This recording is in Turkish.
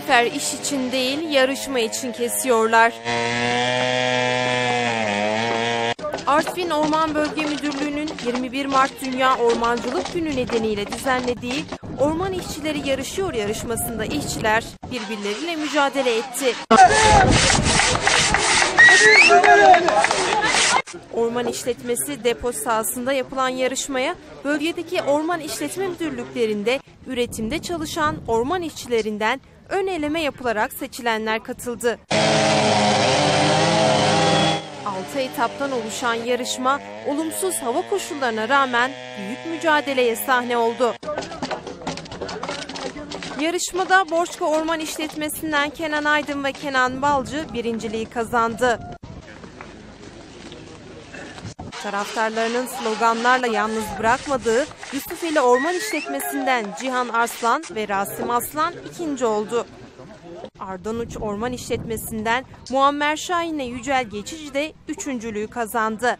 sefer iş için değil yarışma için kesiyorlar. Artvin Orman Bölge Müdürlüğü'nün 21 Mart Dünya Ormancılık Günü nedeniyle düzenlediği Orman İşçileri Yarışıyor yarışmasında işçiler birbirleriyle mücadele etti. Orman işletmesi depo sahasında yapılan yarışmaya bölgedeki orman işletme müdürlüklerinde üretimde çalışan orman işçilerinden ön eleme yapılarak seçilenler katıldı. 6 etaptan oluşan yarışma olumsuz hava koşullarına rağmen büyük mücadeleye sahne oldu. Yarışmada Borçka Orman İşletmesi'nden Kenan Aydın ve Kenan Balcı birinciliği kazandı. Taraftarlarının sloganlarla yalnız bırakmadığı Yusufeli Orman İşletmesi'nden Cihan Arslan ve Rasim Aslan ikinci oldu. Ardanuç Orman İşletmesi'nden Muammer Şahin ile Yücel Geçici de üçüncülüğü kazandı.